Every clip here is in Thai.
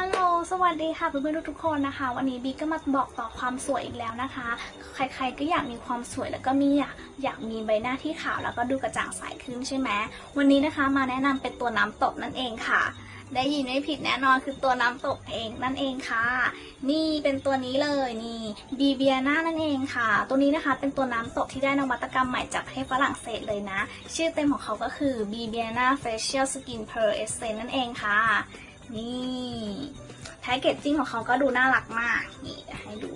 ฮัลโหล สวัสดีค่ะเพื่อนๆทุกๆคนนะคะ วันนี้บีก็มาบอกต่อความสวยอีกแล้วนะคะ ใครๆก็อยากมีความสวยแล้วก็มีอยากอยากมีใบหน้าที่ขาวแล้วก็ดูกระจ่างใสขึ้นใช่ไหมวันนี้นะคะมาแนะนำเป็นตัวน้ำตกนั่นเองค่ะ ได้ยินไม่ผิดแน่นอนคือตัวน้ำตกเองนั่นเองค่ะ นี่เป็นตัวนี้เลยนี่บีเบียนานั่นเองค่ะ ตัวนี้นะคะเป็นตัวน้ำตกที่ได้นวัตกรรมใหม่จากประเทศฝรั่งเศสเลยนะ ชื่อเต็มของเขาก็คือ b b i a n a Facial Skin Pearl Essence นั่นเองค่ะ นี่แพ็กเกจจิ้งของเขาก็ดูน่ารักมาก นี่ให้ดู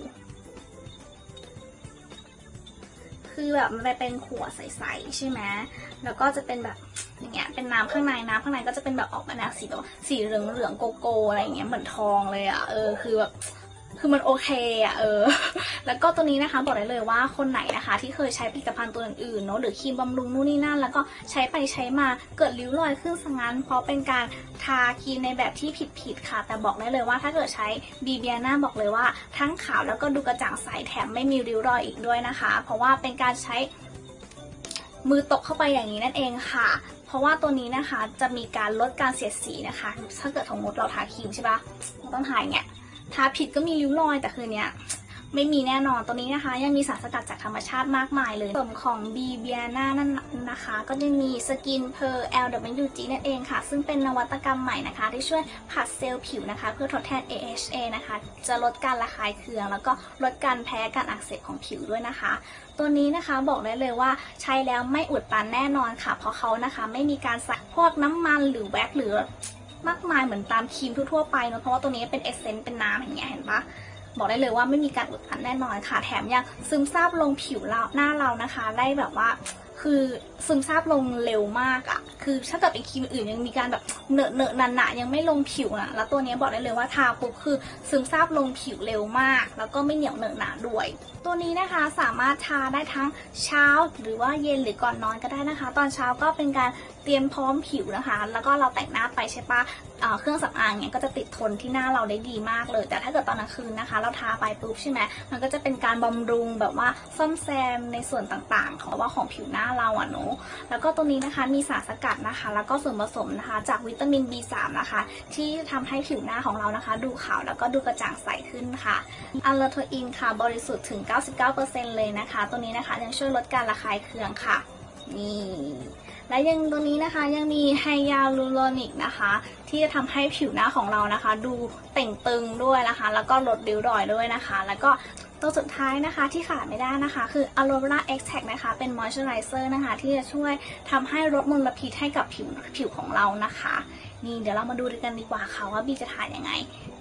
คือแบบมันเป็นขวดใสๆใช่ไหมแล้วก็จะเป็นแบบอย่างเงี้ย เป็นน้ำข้างในน้ำข้างในก็จะเป็นแบบออกมาแนวสีแบบสีเหลืองเหลืองๆโกโก้อะไรอย่างเงี้ยเหมือนทองเลยอะ่ะเออคือแบบคือมันโอเคอะ่ะเออ แล้วก็ตัวนี้นะคะบอกได้เลยว่าคนไหนนะคะ ที่เคยใช้ผลิตภัณฑ์ตัวอื่นๆเนาะหรือครีมบำรุงนู่นนี่นั่น แล้วก็ใช้ไปใช้มาเกิดริ้วรอยขึ้นสังงั้นเพราะเป็นการ ทาครีมในแบบที่ผิดๆค่ะ แต่บอกได้เลยว่าถ้าเกิดใช้บีเบียนาบอกเลยว่า ทั้งขาวแล้วก็ดูกระจ่างใสแถมไม่มีริ้วรอยอีกด้วยนะคะ เพราะว่าเป็นการใช้มือตกเข้าไปอย่างนี้นั่นเองค่ะ เพราะว่าตัวนี้นะคะจะมีการลดการเสียดสีนะคะ ถ้าเกิดสมมติเราทาครีมใช่ปะเราต้องทาอย่างเงี้ย ทาผิดก็มีริ้วรอยแต่คือเนี้ย ไม่มีแน่นอนตัวนี้นะคะ ยังมีสารสกัดจากธรรมชาติมากมายเลยส่วนของ b b i a n a นั่นนะคะ ก็จะมี Skin Per LWG นั่นเองค่ะ ซึ่งเป็นนวัตกรรมใหม่นะคะ ที่ช่วยผัดเซลล์ผิวนะคะ เพื่อทดแทน AHA นะคะ จะลดการระคายเคือง แล้วก็ลดการแพ้การอักเสบของผิวด้วยนะคะ ตัวนี้นะคะบอกได้เลยว่าใช้แล้วไม่อุดตันแน่นอนค่ะ เพราะเขานะคะไม่มีการใส่พวกน้ำมันหรือแว็กหรือมากมายเหมือนตามครีมทั่วๆไปเนอะเพราะว่าตัวนี้เป็นเอเซนต์เป็นน้ำอย่างเงี้ยเห็นปะ บอกได้เลยว่าไม่มีการอุดตันแน่นอนค่ะ แถมยังซึมซาบลงผิวเราหน้าเรานะคะ ได้แบบว่า คือซึมซาบลงเร็วมากอะ่ะ คือถ้าเกิดเป็นครีมอื่นยังมีการแบบเนอะเนอะหนาๆยังไม่ลงผิวนะแล้วตัวนี้บอกได้เลยว่าทาปุ๊บคือซึมซาบลงผิวเร็วมาก แล้วก็ไม่เหนียวเหนอะหนาด้วย ตัวนี้นะคะสามารถทาได้ทั้งเช้าหรือว่าเย็นหรือก่อนนอนก็ได้นะคะ ตอนเช้าก็เป็นการเตรียมพร้อมผิวนะคะ แล้วก็เราแต่งหน้าไปใช่ปะเเครื่องสำอางเนี่ยก็จะติดทนที่หน้าเราได้ดีมากเลย แต่ถ้าเกิดตอนกลางคืนนะคะ เราทาไปปุ๊บใช่ไหมมันก็จะเป็นการบำรุงแบบว่าซ่อมแซมในส่วนต่างๆ ของว่าของผิวหน้าเราอะเนาะแล้วก็ตัวนี้นะคะมีสารสกัดนะคะ แล้วก็ส่วนผสมนะคะ จากวิตามิน B3 นะคะ ที่ทำให้ผิวหน้าของเรานะคะ ดูขาวแล้วก็ดูกระจ่างใสขึ้นค่ะอัลลาโทอินค่ะ บริสุทธิ์ถึง 99%เลยนะคะ ตัวนี้นะคะยังช่วยลดการระคายเคืองค่ะ นี่ และยังตัวนี้นะคะยังมีไฮยาลูโรนิกนะคะ ที่จะทำให้ผิวหน้าของเรานะคะ ดูเต่งตึงด้วยนะคะ แล้วก็ลดริ้วรอยด้วยนะคะ แล้วก็ ตัวสุดท้ายนะคะที่ขาดไม่ได้นะคะ คือ Aloe Vera Extract นะคะ เป็น moisturizer นะคะ ที่จะช่วยทำให้ลดมลพิษให้กับผิวผิวของเรานะคะ นี่เดี๋ยวเรามาดูกันดีกว่าค่ะว่าบีจะทานยังไง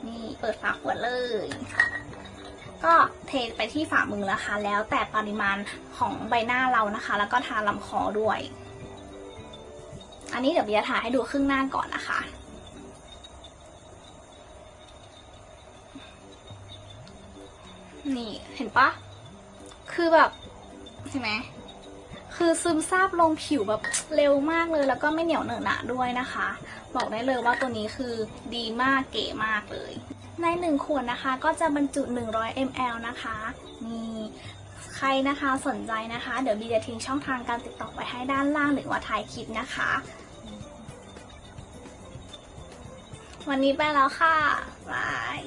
นี่เปิดฝาขวดเลยก็เทไปที่ฝ่ามือแล้วค่ะแล้วแต่ปริมาณของใบหน้าเรานะคะ แล้วก็ทาลำคอด้วย อันนี้เดี๋ยวบียร์ถ่าให้ดูครึ่งหน้าก่อนนะคะ นี่เห็นปะคือแบบเห็นไหมคือซึมซาบลงผิวแบบเร็วมากเลย แล้วก็ไม่เหนียวเหนอะหนะด้วยนะคะ บอกได้เลยว่าตัวนี้คือดีมากเก๋มากเลย ในหนึ่งขวดนะคะก็จะบรรจุ 100 ml นะคะนี่ใครนะคะสนใจนะคะ เดี๋ยวบีจะทิ้งช่องทางการติดต่อไว้ให้ด้านล่างหรือว่าท้ายคลิปนะคะ วันนี้ไปแล้วค่ะบาย